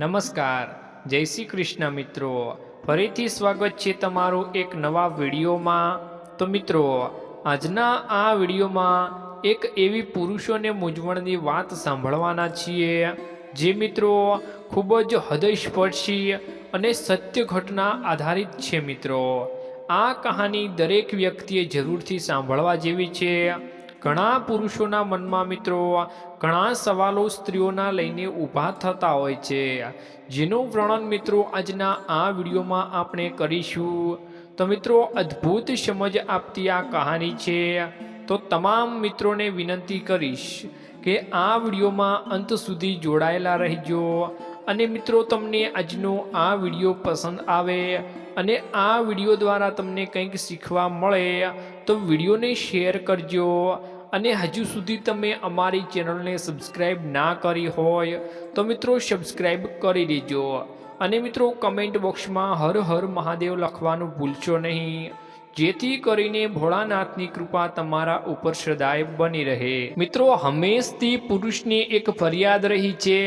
નમસ્કાર. જય શ્રી કૃષ્ણ મિત્રો. ફરીથી સ્વાગત છે તમારું એક નવા વિડીયોમાં. તો મિત્રો, આજના આ વિડીયોમાં એક એવી પુરુષોને મૂંઝવણની વાત સાંભળવાના છીએ, જે મિત્રો ખૂબ જ હૃદયસ્પર્શી અને સત્ય ઘટના આધારિત છે મિત્રો. આ કહાની દરેક વ્યક્તિએ જરૂરથી સાંભળવા જેવી છે. ઘણા પુરુષોના મનમાં મિત્રો, ઘણા સવાલો સ્ત્રીઓના લઈને ઊભા થતા હોય છે. જેનું વર્ણન મિત્રો આજના આ વિડીયોમાં આપણે કરીશું. તો મિત્રો, અદ્ભુત સમજ આપતી આ કહાની છે. તો તમામ મિત્રોને વિનંતી કરીશ કે આ વિડીયોમાં અંત સુધી જોડાયેલા રહેજો. અને મિત્રો, તમને આજનો આ વીડિયો પસંદ આવે અને આ વીડિયો દ્વારા તમને કંઈક શીખવા મળે તો વિડીયોને શેર કરજો. અને હજુ સુધી તમે અમારી ચેનલને સબસ્ક્રાઈબ ના કરી હોય તો મિત્રો સબસ્ક્રાઈબ કરી દેજો. અને મિત્રો કમેન્ટ બોક્સમાં હર હર મહાદેવ લખવાનું ભૂલશો નહીં. જેથી કરીને ભોળાનાથની કૃપા તમારા ઉપર સદાય બની રહે. મિત્રો, હંમેશથી પુરુષની એક ફરિયાદ રહી છે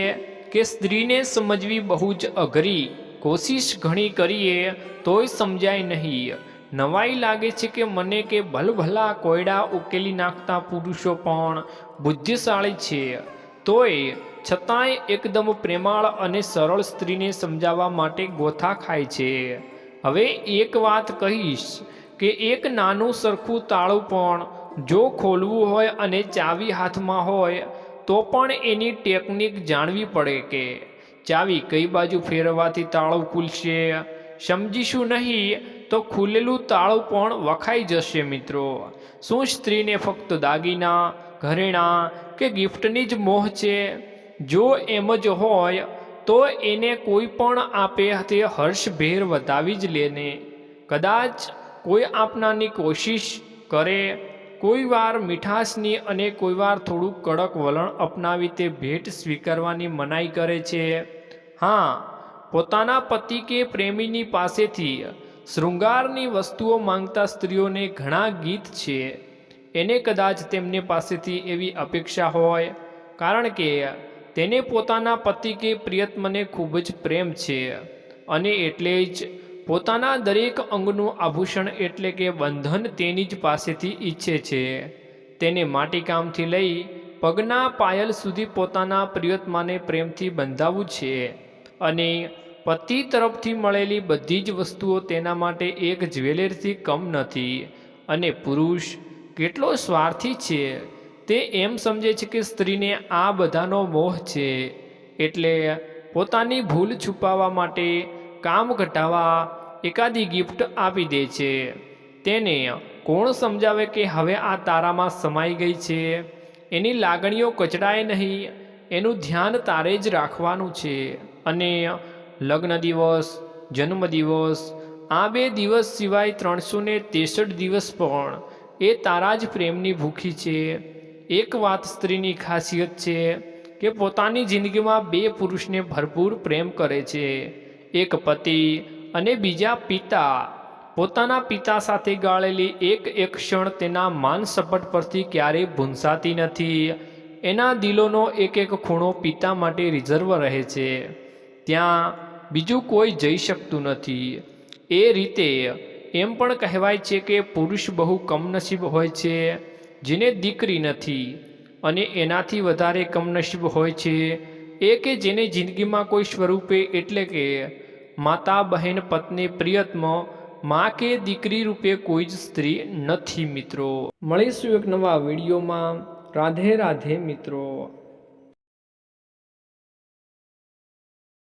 કે સ્ત્રીને સમજવી બહુ જ અઘરી કોશિશ ઘણી કરીએ, તોય સમજાય નહીં. નવાઈ લાગે છે કે મને કે ભલભલા કોયડા ઉકેલી નાખતા પુરુષો પણ બુદ્ધિશાળી છે. તોય છતાંય એકદમ પ્રેમાળ અને સરળ સ્ત્રીને સમજાવવા માટે ગોથા ખાય છે. હવે એક વાત કહીશ કે એક નાનું સરખું તાળું પણ જો ખોલવું હોય અને ચાવી હાથમાં હોય, તો પણ એની ટેકનિક જાણવી પડે કે ચાવી કઈ બાજુ ફેરવવાથી તાળું ખુલશે? સમજીશું નહીં તો ખુલેલું તાળું પણ વખાઈ જશે મિત્રો. શું સ્ત્રીને ફક્ત દાગીના, ઘરેણાં કે ગિફ્ટની જ મોહ છે? જો એમ જ હોય તો એને કોઈ પણ આપે તે હર્ષભેર વધાવી જ લેને. કદાચ કોઈ આપનાની કોશિશ કરે કોઈ વાર મીઠાશની અને કોઈ વાર થોડું કડક વલણ અપનાવી તે ભેટ સ્વીકારવાની મનાઈ કરે છે. હા, પોતાના પતિ કે પ્રેમીની પાસેથી શૃંગારની વસ્તુઓ માંગતા સ્ત્રીઓને ઘણા ગીત છે. એને કદાચ તેમને પાસેથી એવી અપેક્ષા હોય, કારણ કે તેને પોતાના પતિ કે પ્રિયતમને ખૂબ જ પ્રેમ છે. અને એટલે જ પોતાના દરેક અંગનું આભૂષણ એટલે કે બંધન તેની જ પાસેથી ઈચ્છે છે. તેને માટીકામથી લઈ પગના પાયલ સુધી પોતાના પ્રિયતમાને પ્રેમથી બંધાવવું છે અને પતિ તરફથી મળેલી બધી જ વસ્તુઓ તેના માટે એક જ્વેલરથી કમ નથી અને પુરુષ કેટલો સ્વાર્થી છે તે એમ સમજે છે કે સ્ત્રીને આ બધાનો મોહ છે એટલે પોતાની ભૂલ છુપાવવા માટે કામ ઘટાવા એકાદી ગિફ્ટ આપી દે છે. તેને કોણ સમજાવે કે હવે આ તારામાં સમાઈ ગઈ છે? એની લાગણીઓ કચડાય નહીં. એનું ધ્યાન તારે જ રાખવાનું છે. અને લગ્ન દિવસ જન્મદિવસ આ બે દિવસ સિવાય ત્રણસો ને ત્રેસઠ દિવસ પણ એ તારા જ પ્રેમની ભૂખી છે. એક વાત સ્ત્રીની ખાસિયત છે કે પોતાની જિંદગીમાં બે પુરુષને ભરપૂર પ્રેમ કરે છે. એક પતિ અને બીજા પિતા પોતાના પિતા સાથે ગાળેલી એક એક ક્ષણ તેના માન સપટ પરથી ક્યારેય ભૂંસાતી નથી. એના દિલોનો એક એક ખૂણો પિતા માટે રિઝર્વ રહે છે. ત્યાં બીજું કોઈ જઈ શકતું નથી. એ રીતે એમ પણ કહેવાય છે કે પુરુષ બહુ કમનસીબ હોય છે, જેને દીકરી નથી અને એનાથી વધારે કમનસીબ હોય છે. એ કે જેને જિંદગીમાં કોઈ સ્વરૂપે એટલે કે માતા બહેન પત્ની, પ્રિયત્મમાં કે દીકરી રૂપે કોઈ જ સ્ત્રી નથી મિત્રો. મળીશું એક નવા વિડીયોમાં. રાધે રાધે મિત્રો.